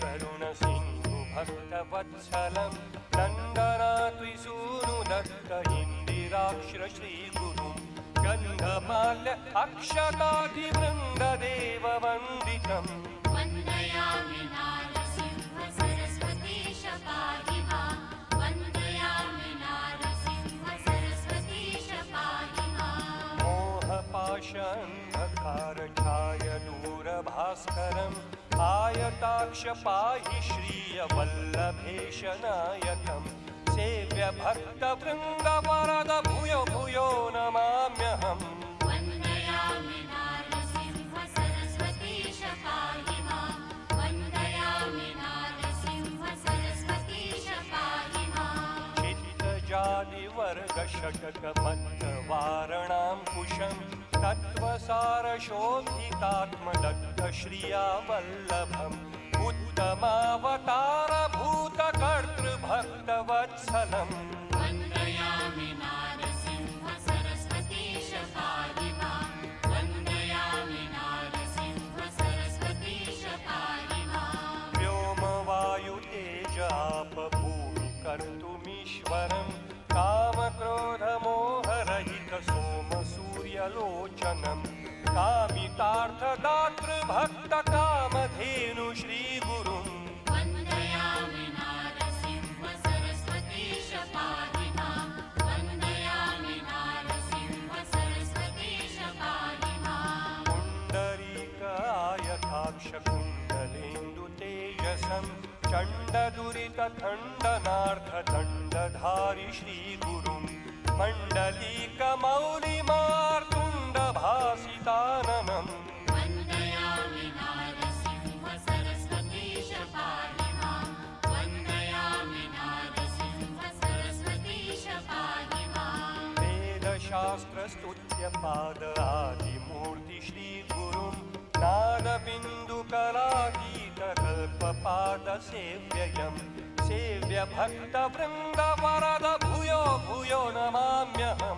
करुणसिन्धु भक्तवत्सलं नन्दनात्विसूनुदत्त इन्दिराक्ष श्रीगुरुं गन्धमाल्य अक्षताधिवृन्ददेववन्दितम् मोहपाशान्धकारछाय दूरभास्करम् आयताक्ष पाहि श्रियवल्लभेश नायकम् सेव्य भक्तवृन्दवरद भूयो भूयो नमाम्यहम् कुशं तत्त्वसारशोभितात्मदत्तश्रिया वल्लभम् उत्तमावतारभूतकर्तृभक्तवत्सलम् कामक्रोधमोहरहितसोमसूर्यलोचनं कामितार्थदातृभक्तकामधेनु श्रीगुरुम्। वन्दयामि नारसिंह सरस्वतीश पाहि मां वन्दयामि नारसिंह सरस्वतीश पाहि माम् पुण्डरीकायताक्षकुण्डलेन्दुतेजसं चण्डदुरितखण्डनार्थदण्डधारि श्रीगुरुं मण्डलीकमौलिमार्तुण्डभासिताननम् वन्दयामि नारसिंह सरस्वतीश पाहि मां वन्दयामि नारसिंह सरस्वतीश पाहि माम् वेदशास्त्रस्तुत्यपादादिमूर्ति श्रीगुरुं नादबिन्दुकरागीतकल्पपादसेव्ययं सेव्य भक्तवृन्दवरद भूयो भूयो नमाम्यहम्